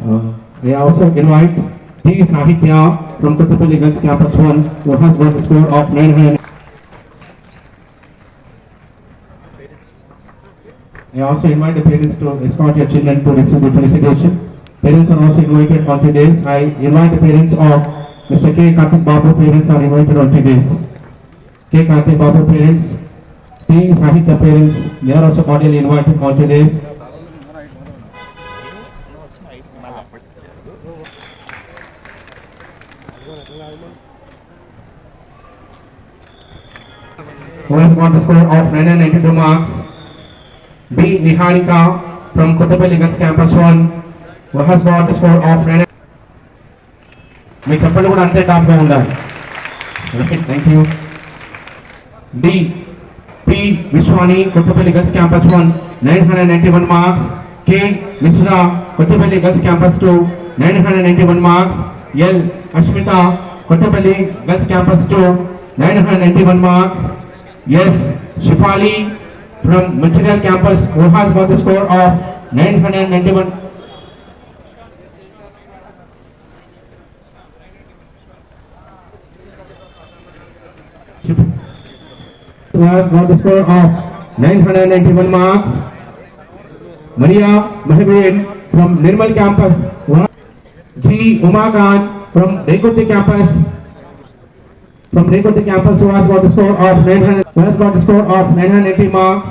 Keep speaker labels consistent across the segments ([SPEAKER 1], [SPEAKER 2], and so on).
[SPEAKER 1] Uh, I also invite T. Sahitya from Kotapalli Girls Campus 1, who has got score of 900. I also invite the parents to escort your children to receive the felicitation. Parents are also invited on today's. I invite the parents of Mr. K. Karthik Babu. Parents are invited on today's. K. Karthik Babu parents, T. Sahitya parents, they are also cordially invited on today's. Who has score of 992 marks? B. Niharika from Kotapalli Guns Campus 1 who has got score of 9 మీ చెప్పండి కూడా అంతే టాప్గా ఉండాలి. Thank you D P Vishwani Kothapalli girls campus one nine hundred ninety one marks K Mishra Kothapalli girls campus two nine hundred ninety one marks L Ashmitha Kothapalli girls campus two 991 marks. Yes, Shifali from Material Campus who has got the score of 991 has got the score of 991 marks. Maria Mahabir from Nirmal campus. G. Umakant from Daikuti campus from Deguti campus who has got the score of 900, who has got the score of 980 marks.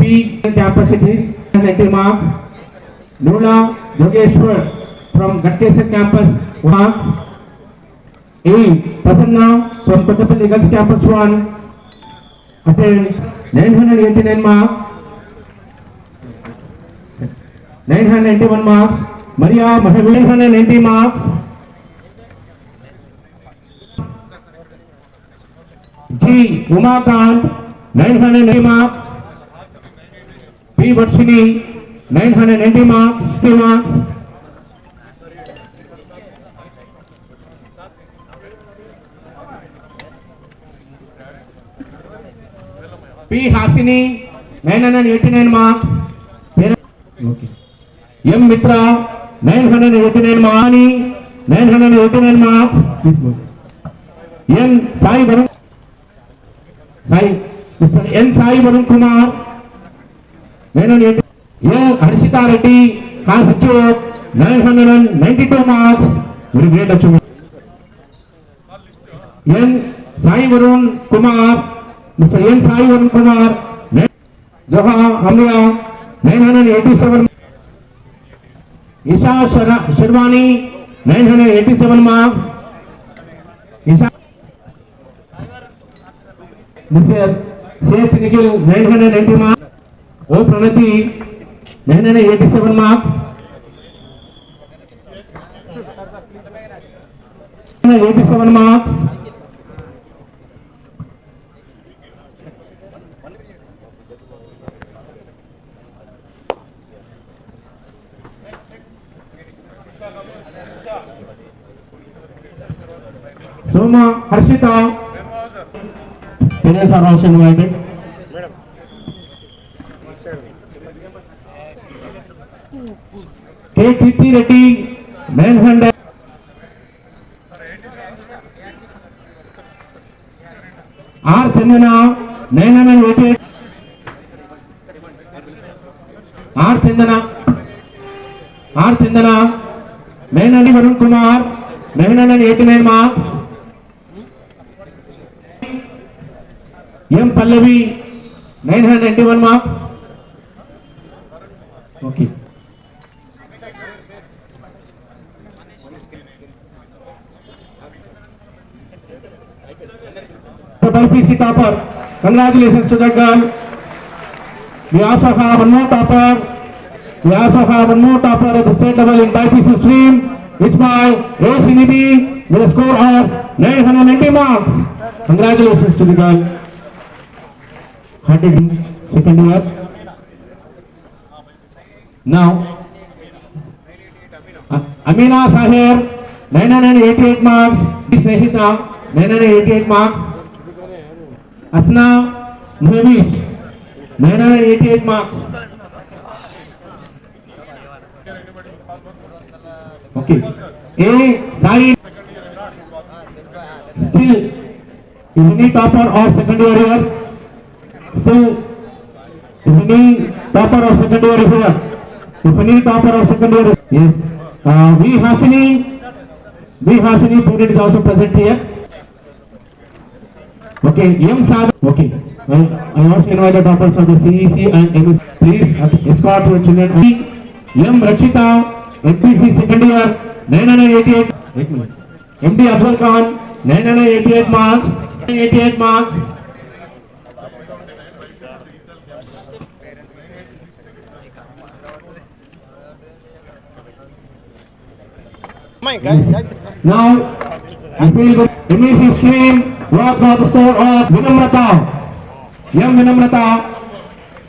[SPEAKER 1] P campus it is 980 marks. Nula Yogeshwar from Gatkesar campus marks. A. Prasanna from Kotapalli Girls campus 1 attained 989 marks. 991 marks. Maria Mahavir 990 marks. G. Umakant 990 marks. P. Varshini 990 marks. 3 marks. P. Hasini 989 marks. Okay. M. Mitra 989 Mahani 989 marks. Please go. N. Sai Varun Sai mister N Sai Varun Kumar నేను A Harshitha Reddy constitute nine hundred and ninety two marks మీరు great achievement N Sai Varun Kumar mister N Sai Varun Kumar Zoha Amiya nine hundred eighty seven Isha Sharvani nine hundred eighty seven marks Isha Mr. Sheikh Nikhil 990 marks. O Pranati 987 marks. 987 marks. Soma Harshita Parents are also invited. K. Kirti Reddy, 900. R. Chandana, 988. R. Chandana. R. Chandana, 900. Varun Kumar, 989 marks. M. Pallavi, 991 marks. Okay. The BPC topper. Congratulations to that girl. We also have one more topper. We also have one more topper at the state level in BPC stream, which by A. Sinidhi with a score of 990 marks. Congratulations to the girl. Hunting second year. Now, A- Amina Sahir, 988 marks. Sahita, 988 marks. Asna Muhammad, 988 marks. Okay. A. Sai. Still, if any topper of second year here, still, if any topper of second year here, if any topper of second year, yes. Uh, V. Hasini, V. Hasini, student is also present here. Okay, M. Sad. Okay. Well, I also invite the toppers of the CEC and MS. Please escort your children. M. Rachita, MPC second year, 988. Wait a minute. MD Abdul Khan, 988 marks. 988 marks. Now, I feel that MEC stream was got the score of Vinamrata. Young Vinamrata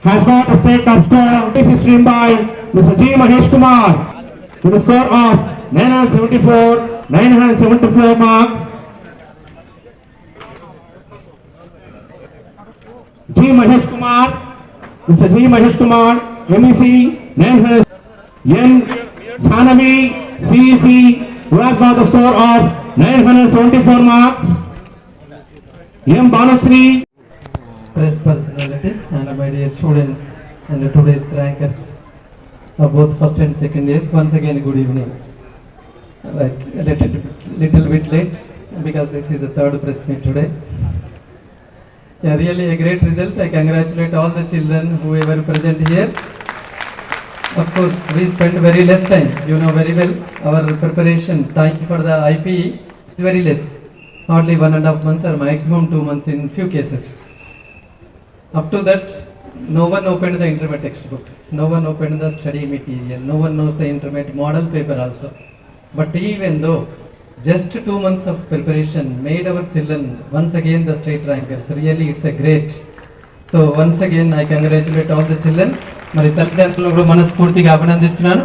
[SPEAKER 1] has got a state top score. MEC stream by Mr. G. Mahesh Kumar with a score of 974, 974 marks. G. Mahesh Kumar, Mr. G. Mahesh Kumar, MEC 900. N. Thanavi, CEC, who has got the score of 974 marks. M. Banusri,
[SPEAKER 2] press personalities and my dear students and today's rankers of both first and second years. Once again, good evening. Right, a little, bit- little bit late because this is the third press meet today. Yeah, really a great result. I congratulate all the children who were present here. Of course, we spent very less time, you know very well, our preparation time for the IPE is very less. Hardly one and a half months or maximum two months in few cases. Up to that, no one opened the intermediate textbooks, no one opened the study material, no one knows the intermediate model paper also. But even though just two months of preparation made our children once again the state rankers really it's a great so once again I congratulate all the children మరి తల్లిదండ్రులు కూడా మనస్ఫూర్తిగా అభినందిస్తున్నాను.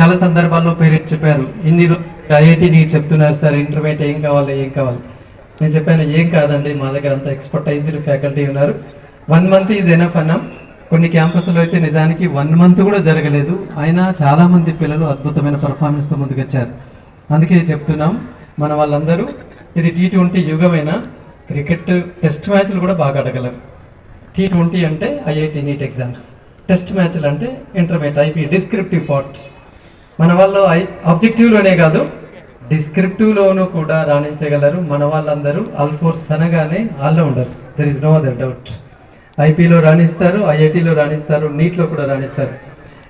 [SPEAKER 2] చాలా సందర్భాల్లో పేరు చెప్పారు. ఇన్ని ఐఐటి నీట్ చెప్తున్నారు సార్ ఇంటర్మీడియట్ ఏం కావాలి ఏం కావాలి? నేను చెప్పాను ఏం కాదండి మా దగ్గర అంత ఎక్స్పర్టైజ్డ్ ఫ్యాకల్టీ ఉన్నారు. వన్ మంత్ ఈజ్ ఎనఫ్ అన్నాం. కొన్ని క్యాంపస్లో అయితే నిజానికి వన్ మంత్ కూడా జరగలేదు. అయినా చాలా మంది పిల్లలు అద్భుతమైన పర్ఫార్మెన్స్తో ముందుకొచ్చారు. అందుకే చెప్తున్నాం మన వాళ్ళందరూ ఇది టీ ట్వంటీ యుగమైన? క్రికెట్ టెస్ట్ మ్యాచ్లు కూడా బాగా ఆడగలరు. టీ ట్వంటీ అంటే ఐఐటి నీట్ ఎగ్జామ్స్. టెస్ట్ మ్యాచ్లు అంటే ఇంటర్మీడియట్ ఐపీ డిస్క్రిప్టివ్ పార్ట్. మన వాళ్ళు ఐ ఆబ్జెక్టివ్లోనే కాదు డిస్క్రిప్టివ్లోనూ కూడా రాణించగలరు. మన వాళ్ళందరూ ఆల్ఫోర్స్ అనగానే allrounders. There is no other doubt ఐపీలో రాణిస్తారు ఐఐటీలో రాణిస్తారు నీట్లో కూడా రాణిస్తారు.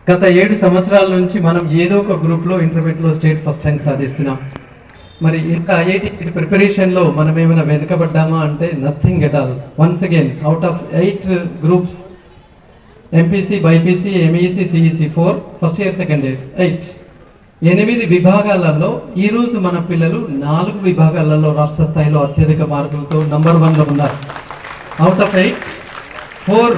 [SPEAKER 2] గత ఏడు సంవత్సరాల నుంచి మనం ఏదో ఒక గ్రూప్లో ఇంటర్మీడియట్లో స్టేట్ ఫస్ట్ ర్యాంక్ సాధిస్తున్నాం. మరి ఇంకా ఐఐటి ప్రిపరేషన్లో మనం ఏమైనా వెనుకబడ్డామా అంటే nothing at all once again out of eight groups MPC BiPC MEC CEC four first year second year eight ఎనిమిది విభాగాలలో ఈరోజు మన పిల్లలు నాలుగు విభాగాలలో రాష్ట్ర స్థాయిలో అత్యధిక మార్కులతో నంబర్ వన్లో ఉన్నారు. అవుట్ ఆఫ్ ఎయిట్ ఫోర్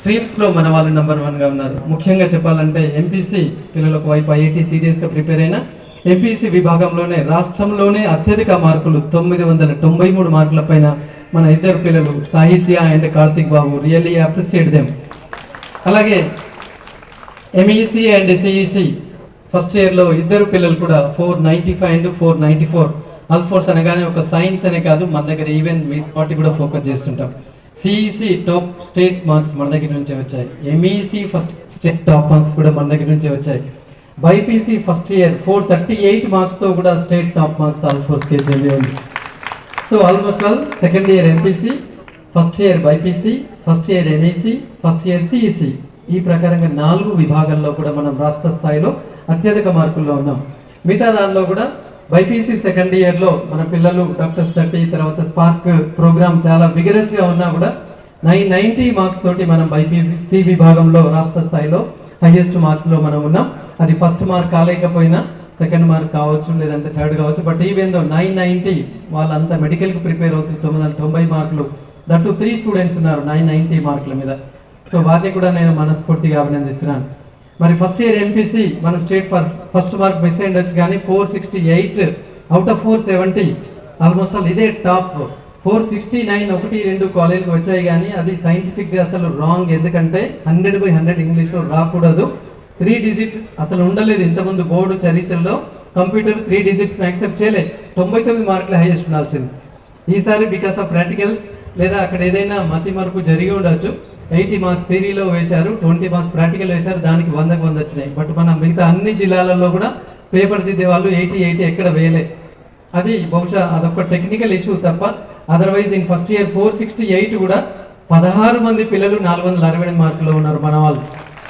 [SPEAKER 2] స్ట్రీమ్స్లో మన వాళ్ళు నెంబర్ వన్గా ఉన్నారు. ముఖ్యంగా చెప్పాలంటే ఎంపీసీ పిల్లలకు వైపు ఐఐటి సీరియస్గా ప్రిపేర్ అయిన ఎంపీసీ విభాగంలోనే రాష్ట్రంలోనే అత్యధిక మార్కులు తొమ్మిది వందల తొంభై మూడు మార్కుల పైన మన ఇద్దరు పిల్లలు Sahithya and Karthik Babu really appreciate them అలాగే ఎంఈసి అండ్ సిఈసి ఫస్ట్ ఇయర్లో ఇద్దరు పిల్లలు కూడా four ninety five and four ninety four Alphores అనగానే ఒక సైన్స్ అనే కాదు మన దగ్గర ఈవెన్ మీ వాటి కూడా ఫోకస్ చేస్తుంటాం. సిఈసి టాప్ స్టేట్ మార్క్స్ మన దగ్గర నుంచే వచ్చాయి. MEC first state top marks కూడా మన దగ్గర నుంచే వచ్చాయి. BiPC first year four thirty eight మార్క్స్తో కూడా state top marks all four stage ఉంది so almost all second year MPC first year BiPC first year MEC first year CEC ఈ ప్రకారంగా నాలుగు విభాగాల్లో కూడా మనం రాష్ట్ర స్థాయిలో అత్యధిక మార్కుల్లో ఉన్నాం. మిగతా దానిలో కూడా బైపీసీ సెకండ్ ఇయర్లో మన పిల్లలు డాక్టర్ థర్టీ తర్వాత స్పార్క్ ప్రోగ్రామ్ చాలా విగరస్గా ఉన్నా కూడా నైన్ నైంటీ మార్క్స్ తోటి మనం బైపీసీ విభాగంలో రాష్ట్ర స్థాయిలో హైయెస్ట్ మార్క్స్లో మనం ఉన్నాం. అది ఫస్ట్ మార్క్ కాలేకపోయినా సెకండ్ మార్క్ కావచ్చు లేదంటే థర్డ్ కావచ్చు. బట్ ఈవెన్ నైన్ నైంటీ వాళ్ళంతా మెడికల్కి ప్రిపేర్ అవుతుంది తొమ్మిది వందల తొంభై మార్కులు దట్టు త్రీ స్టూడెంట్స్ ఉన్నారు నైన్ నైంటీ మార్కుల మీద. సో వారిని కూడా నేను మనస్ఫూర్తిగా అభినందిస్తున్నాను. మరి ఫస్ట్ ఇయర్ ఎంపీసీ మనం state for first mark miss అయ్యిండొచ్చు కానీ four sixty eight out of four seventy almost all ఇదే టాప్ ఫోర్ సిక్స్టీ నైన్ ఒకటి రెండు కాలేజీలు వచ్చాయి కానీ అది సైంటిఫిక్గా అసలు రాంగ్ ఎందుకంటే హండ్రెడ్ బై హండ్రెడ్ ఇంగ్లీష్లో రాకూడదు. త్రీ డిజిట్స్ అసలు ఉండలేదు ఇంతకుముందు బోర్డు చరిత్రలో. కంప్యూటర్ త్రీ డిజిట్స్ యాక్సెప్ట్ చేయలే. తొంభై తొమ్మిది మార్కులు హైయెస్ట్ ఉండాల్సింది. ఈసారి బికాస్ ఆఫ్ ప్రాక్టికల్స్ లేదా అక్కడ ఏదైనా మతి మరుపు జరిగి ఉండొచ్చు. ఎయిటీ మార్క్స్ థియరీలో వేశారు ట్వంటీ మార్క్స్ ప్రాక్టికల్ వేశారు దానికి వందకు వంద వచ్చినాయి. బట్ మన మిగతా అన్ని జిల్లాలలో కూడా పేపర్ దిద్దే వాళ్ళు ఎయిటీ ఎయిటీ ఎక్కడ వేయలే. అది బహుశా అదొక టెక్నికల్ ఇష్యూ తప్ప otherwise in first year four sixty eight కూడా పదహారు మంది పిల్లలు నాలుగు వందల అరవై ఎనిమిది మార్కులు ఉన్నారు మన వాళ్ళు.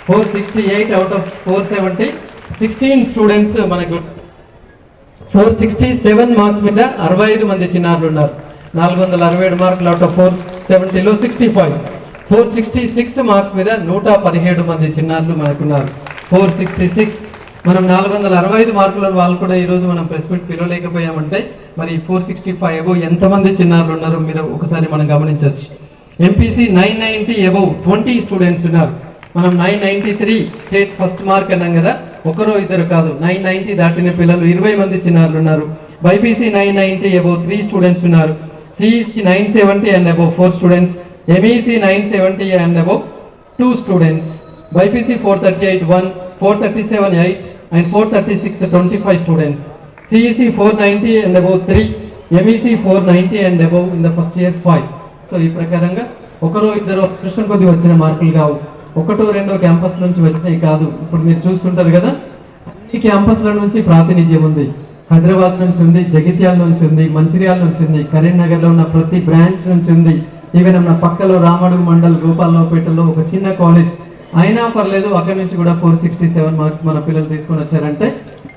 [SPEAKER 2] Four sixty eight out of four seventy sixteen students మనకు ఫోర్ సిక్స్టీ సెవెన్ మార్క్స్ మీద అరవై ఐదు మంది చిన్నారులు ఉన్నారు. నాలుగు వందల అరవై ఏడు మార్కులు out of four సెవెంటీలో sixty five four sixty six marks మీద నూట పదిహేడు మంది చిన్నారులు మనకున్నారు. ఫోర్ సిక్స్టీ సిక్స్ మనం నాలుగు వందల అరవై ఐదు మార్కుల వాళ్ళు కూడా ఈరోజు మనం ప్రెస్ మీట్ పిలవలేకపోయామంటే మరి ఫోర్ సిక్స్టీ ఫైవ్ ఎంతమంది చిన్నారులు ఉన్నారో మీరు ఒకసారి మనం గమనించవచ్చు. MPC nine ninety above twenty students ఉన్నారు. మనం nine ninety three state first mark అన్నాం కదా ఒకరో ఇద్దరు కాదు నైన్ నైన్టీ దాటిన పిల్లలు ఇరవై మంది చిన్నారులు ఉన్నారు. BiPC nine ninety above three students ఉన్నారు. సిఈస్కి nine seventy and above four students. MEC nine seventy and above two students BiPC four thirty eight one four thirty seven eight and four thirty six twenty five students CEC four ninety and above three MEC four ninety and above in the first year five so ఈ ప్రకారంగా ఒకరో ఇద్దరు కృష్ణ కొద్ది వచ్చిన మార్కులు కావు. ఒకటో రెండో క్యాంపస్ నుంచి వచ్చినాయి కాదు. ఇప్పుడు మీరు చూస్తుంటారు కదా అన్ని క్యాంపస్ల నుంచి ప్రాతినిధ్యం ఉంది. హైదరాబాద్ నుంచి ఉంది జగిత్యాల నుంచి ఉంది మంచిర్యాల నుంచి ఉంది కరీంనగర్లో ఉన్న ప్రతి బ్రాంచ్ నుంచి ఉంది. ఈవెన్ మన పక్కలో రామడుగు మండల్ గోపాలరావుపేటలో ఒక చిన్న కాలేజ్. అయినా పర్లేదు అక్కడి నుంచి కూడా ఫోర్ సిక్స్టీ సెవెన్ మార్క్స్ మన పిల్లలు తీసుకొని వచ్చారంటే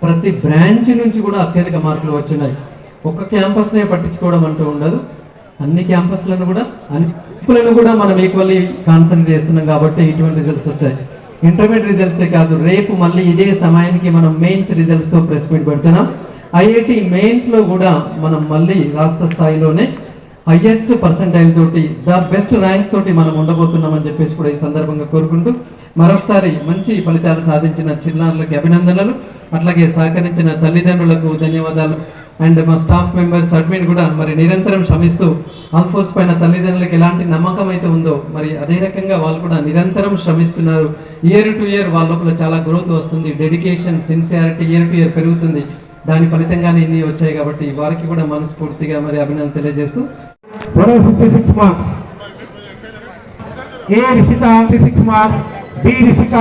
[SPEAKER 2] ప్రతి బ్రాంచ్ నుంచి కూడా అత్యధిక మార్కులు వచ్చినాయి. ఒక్క క్యాంపస్నే పట్టించుకోవడం అంటూ ఉండదు. అన్ని క్యాంపస్లను కూడా అన్ని గ్రూపులను కూడా మనం ఈక్వల్లీ కాన్సన్ట్రేట్ చేస్తున్నాం కాబట్టి ఇటువంటి రిజల్ట్స్ వచ్చాయి. ఇంటర్మీడియట్ రిజల్ట్సే కాదు రేపు మళ్ళీ ఇదే సమయానికి మనం మెయిన్స్ రిజల్ట్స్తో ప్రెస్ మీట్ పెడుతున్నాం. ఐఐటి మెయిన్స్లో కూడా మనం మళ్ళీ రాష్ట్ర స్థాయిలోనే హయ్యెస్ట్ పర్సంటైల్ తోటి ద బెస్ట్ ర్యాంక్స్ తోటి మనం ఉండబోతున్నామని చెప్పేసి కూడా ఈ సందర్భంగా కోరుకుంటూ మరొకసారి మంచి ఫలితాలు సాధించిన చిన్నారులకి అభినందనలు. అట్లాగే సహకరించిన తల్లిదండ్రులకు ధన్యవాదాలు. అండ్ మా స్టాఫ్ మెంబర్స్ అడ్మిన్ కూడా మరి నిరంతరం శ్రమిస్తూ ఆల్ఫోర్స్ పైన తల్లిదండ్రులకు ఎలాంటి నమ్మకం అయితే ఉందో మరి అదే రకంగా వాళ్ళు కూడా నిరంతరం శ్రమిస్తున్నారు. ఇయర్ టు ఇయర్ వాళ్ళ లోపల చాలా గ్రోత్ వస్తుంది. Dedication sincerity year to year పెరుగుతుంది. దాని ఫలితంగానే ఇన్ని వచ్చాయి కాబట్టి వారికి కూడా మనస్ఫూర్తిగా మరి అభినందన తెలియజేస్తూ
[SPEAKER 1] బరో sixty six marks A Rishitha six marks B Rishika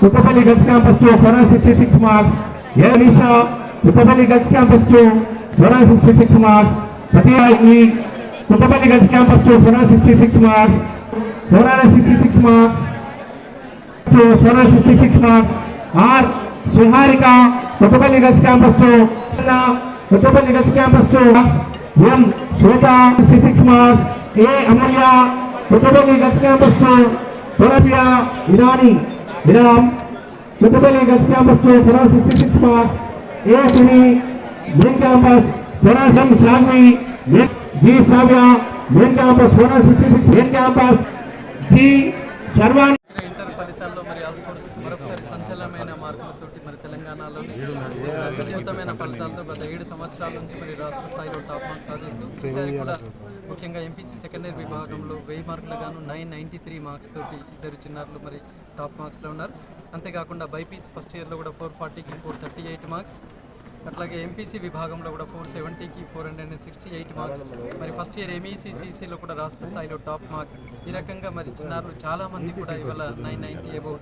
[SPEAKER 1] Kukkapalli girls campus two బరో sixty six marks A Risha Kukkapalli girls campus two బరో sixty six marks ప్రతియా Kukkapalli girls campus two బరో సిక్స్టీ సిక్స్ మార్క్స్ బరో sixty six marks two బరో sixty six marks R Suharika Kukkapalli girls campus two Kukkapalli girls campus two Om Shweta six marks A Amulya Kothapalli girls campus పొరపియ Irani ఇరామ్ Kothapalli girls campus పొరా sixty six marks A సిని main campus పొరా
[SPEAKER 2] సం
[SPEAKER 1] సాగ్వి G Savya main campus Pora sixty six main campus G Sarvani
[SPEAKER 2] ఫలితాల్లో మరి ఆల్ఫోర్స్ మరొకసారి సంచలనమైన మార్కులతోటి మరి తెలంగాణలోని అద్భుతమైన ఫలితాలతో గత ఏడు సంవత్సరాల నుంచి మరి రాష్ట్ర స్థాయిలో టాప్ మార్క్స్ సాధిస్తూ ఈసారి కూడా ముఖ్యంగా ఎంపీసీ సెకండ్ ఇయర్ విభాగంలో వెయ్యి మార్కులు గాను నైన్ నైంటీ త్రీ మార్క్స్ తోటి ఇద్దరు చిన్నారులు మరి టాప్ మార్క్స్లో ఉన్నారు. అంతేకాకుండా బైపీసీ ఫస్ట్ ఇయర్లో కూడా ఫోర్ ఫార్టీకి ఫోర్ థర్టీ ఎయిట్ మార్క్స్ అట్లాగే ఎంపీసీ విభాగంలో కూడా four సెవెంటీకి four hundred and sixty eight marks మరి ఫస్ట్ ఇయర్ ఎంఈసీ సీసీలో కూడా రాష్ట్ర స్థాయిలో టాప్ మార్క్స్ ఈ రకంగా మరి చిన్నారులు చాలామంది కూడా ఇవాళ nine ninety above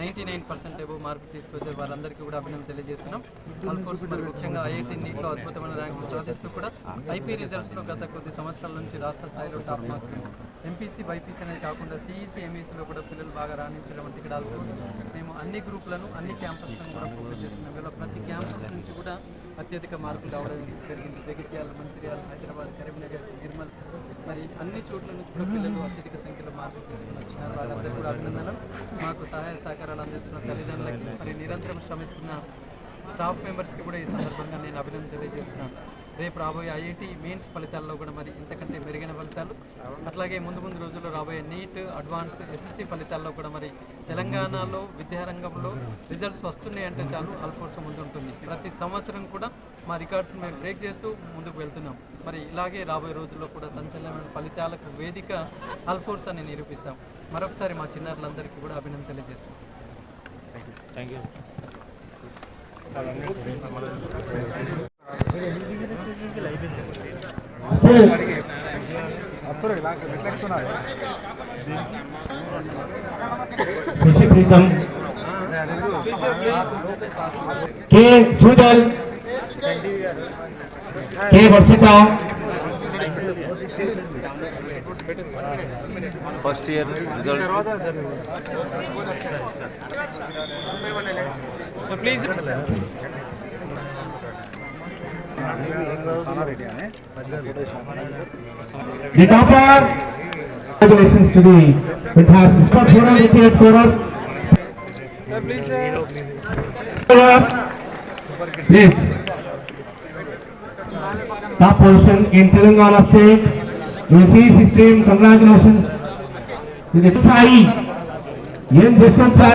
[SPEAKER 2] ninety nine percent above mark తీసుకొచ్చారు వారందరికీ కూడా అభినందన తెలియజేస్తున్నాం. ఆల్ఫోర్స్ మరి ముఖ్యంగా ఐఐటీ నీట్లో అద్భుతమైన ర్యాంకులు సాధిస్తూ కూడా ఐపీ రిజల్ట్స్లో గత కొద్ది సంవత్సరాల నుంచి రాష్ట్ర స్థాయిలో టాప్ మార్క్స్ ఎంపీసీ బైపీసీ అనేది కాకుండా సిఈసీ ఎంఈసీలో కూడా పిల్లలు బాగా రాణించడం అంటే ఇక్కడ ఆల్ఫోర్స్ మేము అన్ని గ్రూపులను అన్ని క్యాంపస్లను కూడా ఫోకస్ చేస్తున్నాం. ఇలా ప్రతి క్యాంపస్ నుంచి కూడా అత్యధిక మార్కులు రావడం జరిగింది. జగిత్యాల మంచిర్యాల హైదరాబాద్ కరీంనగర్ నిర్మల్ మరి అన్ని చోట్ల నుంచి కూడా పిల్లలు అత్యధిక సంఖ్యలో మార్కులు తీసుకుని వచ్చినారు. వాళ్ళందరూ కూడా అభినందనలు. మాకు సహాయ సహకారాలు అందిస్తున్న తల్లిదండ్రులకి మరి నిరంతరం శ్రమిస్తున్న స్టాఫ్ మెంబర్స్కి కూడా ఈ సందర్భంగా నేను అభినందన తెలియజేస్తున్నాను. రేపు రాబోయే ఐఐటి మెయిన్స్ ఫలితాల్లో కూడా మరి ఇంతకంటే మెరుగైన ఫలితాలు. అట్లాగే ముందు ముందు రోజుల్లో రాబోయే నీట్ అడ్వాన్స్ ఎస్ఎస్సి ఫలితాల్లో కూడా మరి తెలంగాణలో విద్యారంగంలో రిజల్ట్స్ వస్తున్నాయి అంటే చాలు అల్ఫోర్స్ ముందుంటుంది. ప్రతి సంవత్సరం కూడా మా రికార్డ్స్ మేము బ్రేక్ చేస్తూ ముందుకు వెళ్తున్నాం. మరి ఇలాగే రాబోయే రోజుల్లో కూడా సంచలనమైన ఫలితాలకు వేదిక అల్ఫోర్స్ అని నిరూపిస్తాం. మరొకసారి మా చిన్నారులందరికీ కూడా అభినందన తెలియజేస్తాం
[SPEAKER 1] खुशी Pritam K Sujal K Varshitha
[SPEAKER 3] first year results
[SPEAKER 1] The topper. Congratulations to the fantastic spot for the third scorer. Please. Top position in Telangana state. You will see his stream. Congratulations. To the Sai. Yen Jason Sai.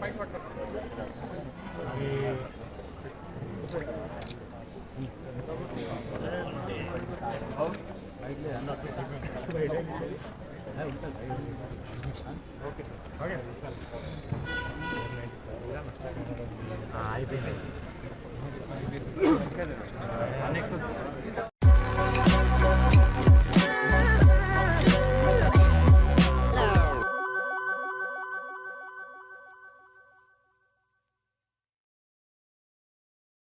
[SPEAKER 1] పైకి పట్టుకోండి